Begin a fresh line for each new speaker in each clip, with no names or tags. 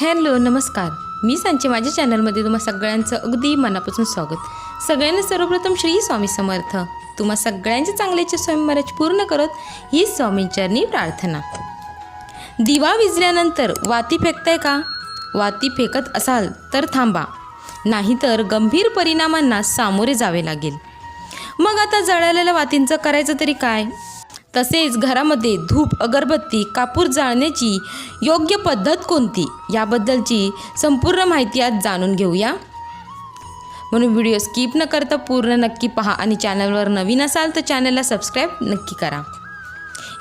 Hello नमस्कार. मी सांचे माझ्या चॅनलमध्ये तुम्हा सगळ्यांचं अगदी मनापासून स्वागत. सगळ्यांना सर्वप्रथम श्री स्वामी समर्थ. तुम्हा सगळ्यांचे चांगल्याचे स्वामी महाराज पूर्ण करत ही स्वामींचरणी प्रार्थना. दिवा विजल्यानंतर वाती फेकताय का? वाती फेकत असाल तर थांबा. नाहीतर गंभीर परिणामांना सामोरे जावे लागेल. मग आता जळालेल्या वातींचं करायचं तरी काय? तसेच घरामध्ये धूप अगरबत्ती कापूर जाळण्याची योग्य पद्धत कोणती? याबद्दलची संपूर्ण माहिती आज जाणून घेऊया. म्हणून व्हिडिओ स्किप न करता पूर्ण नक्की पहा आणि चॅनलवर नवीन असाल तर चॅनलला सबस्क्राईब नक्की करा.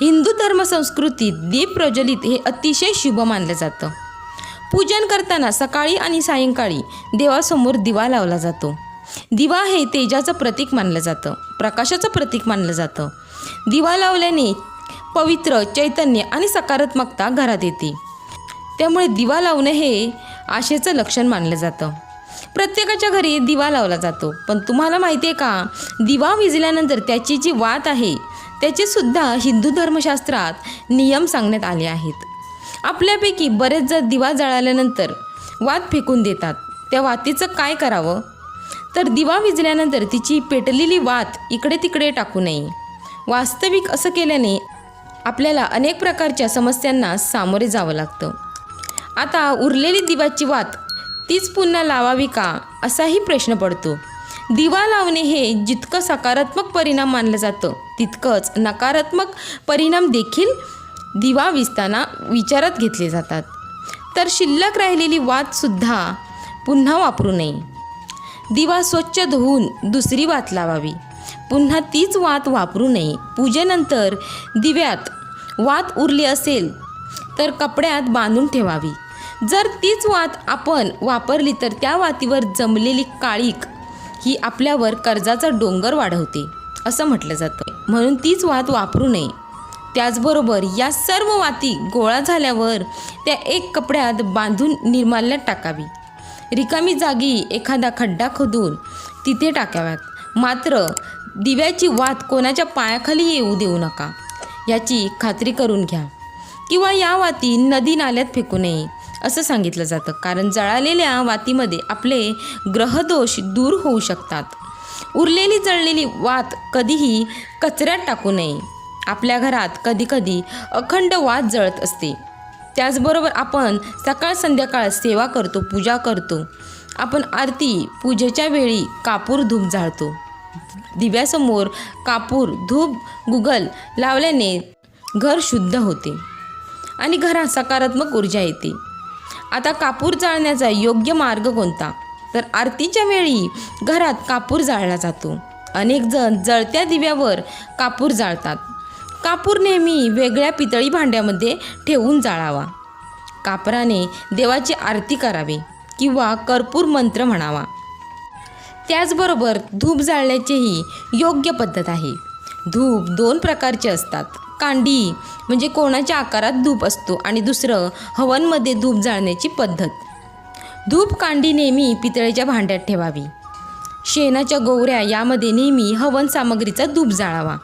हिंदू धर्म संस्कृतीत दीप प्रज्वलित हे अतिशय शुभ मानलं जातं. पूजन करताना सकाळी आणि सायंकाळी देवासमोर दिवा लावला जातो. दिवा हे तेजाचं प्रतीक मानलं जातं प्रकाशाचं प्रतीक मानलं जातं. दिवा लावल्याने पवित्र चैतन्य आणि सकारात्मकता घरात येते. त्यामुळे दिवा लावणं हे आशेचं लक्षण मानलं जातं. प्रत्येकाच्या घरी दिवा लावला जातो पण तुम्हाला माहिती आहे का दिवा विजल्यानंतर त्याची जी वात आहे त्याचे सुद्धा हिंदू धर्मशास्त्रात नियम सांगण्यात आले आहेत. आपल्यापैकी बरेच जर दिवा जळाल्यानंतर वात फेकून देतात. त्या वातीचं काय करावं? तर दिवा विजल्यानंतर तिची पेटलेली वात इकडे तिकडे टाकू नये. वास्तविक असं केल्याने आपल्याला अनेक प्रकारच्या समस्यांना सामोरे जावं लागतं. आता उरलेली दिवाची वात तीच पुन्हा लावावी का असाही प्रश्न पडतो. दिवा लावणे हे जितकं सकारात्मक परिणाम मानलं जातं तितकंच नकारात्मक परिणाम देखील दिवा विजताना विचारात घेतले जातात. तर शिल्लक राहिलेली वातसुद्धा पुन्हा वापरू नये. दिवा स्वच्छ धुवून दुसरी वात लावावी. पुन्हा तीच वात वापरू नये. पूजेनंतर दिव्यात वात उरली असेल तर कपड्यात बांधून ठेवावी. जर तीच वात आपण वापरली तर त्या वातीवर जमलेली काळीक ही आपल्यावर कर्जाचा डोंगर वाढवते असं म्हटलं जातं. म्हणून तीच वात वापरू नये. त्याचबरोबर या सर्व वाती गोळा झाल्यावर त्या एक कपड्यात बांधून निर्माल्यात टाकावी. रिकामी जागी एखादा खड्डा खोदून तिथे टाकाव्यात. मात्र दिव्याची वात कोणाच्या पायाखाली येऊ देऊ नका. याची खात्री करून घ्या. किंवा या वाती नदी नाल्यात फेकू नये असं सांगितलं जातं. कारण जळालेल्या वातीमध्ये आपले ग्रहदोष दूर होऊ शकतात. उरलेली जळलेली वात कधीही कचऱ्यात टाकू नये. आपल्या घरात कधीकधी अखंड वात जळत असते. त्याचबरोबर आपण सकाळ संध्याकाळ सेवा करतो पूजा करतो. आपण आरती पूजेच्या वेळी कापूर धूप जाळतो दिव्यासमोर कापूर धूप गुगल लावल्याने घर शुद्ध होते आणि घरात सकारात्मक ऊर्जा येते. आता कापूर जाळण्याचा योग्य मार्ग कोणता? तर आरतीच्या वेळी घरात कापूर जाळला जातो. अनेक जण जळत्या दिव्यावर कापूर जाळतात. कापूर नेहमी वेगळ्या पितळी भांड्यामध्ये ठेवून जाळावा. कापराने देवाची आरती करावी किंवा कर्पूर मंत्र म्हणावा. त्याचबरोबर धूप जाळण्याचीही योग्य पद्धत आहे. धूप दोन प्रकारचे असतात. कांडी म्हणजे कोणाच्या आकारात धूप असतो आणि दुसरं हवनमध्ये धूप जाळण्याची पद्धत. धूप कांडी नेहमी पितळेच्या भांड्यात ठेवावी. शेणाच्या गोवऱ्या यामध्ये नेहमी हवन सामग्रीचा धूप जाळावा.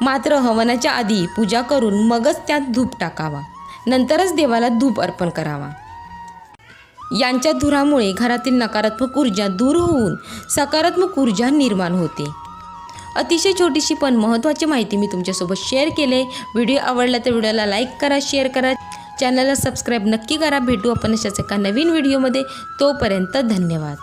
मात्र हवनाच्या आधी पूजा करून मगच त्यात धूप टाकावा. नंतरच देवाला धूप अर्पण करावा. यांच्या धुरामुळे घरातील नकारात्मक ऊर्जा दूर होऊन सकारात्मक ऊर्जा निर्माण होते. अतिशय छोटीशी पण महत्त्वाची माहिती मी तुमच्यासोबत शेअर केले. व्हिडिओ आवडला तर व्हिडिओला लाईक करा शेअर करा. चॅनलला सबस्क्राईब नक्की करा. भेटू आपण अशाच एका नवीन व्हिडिओमध्ये. तोपर्यंत धन्यवाद.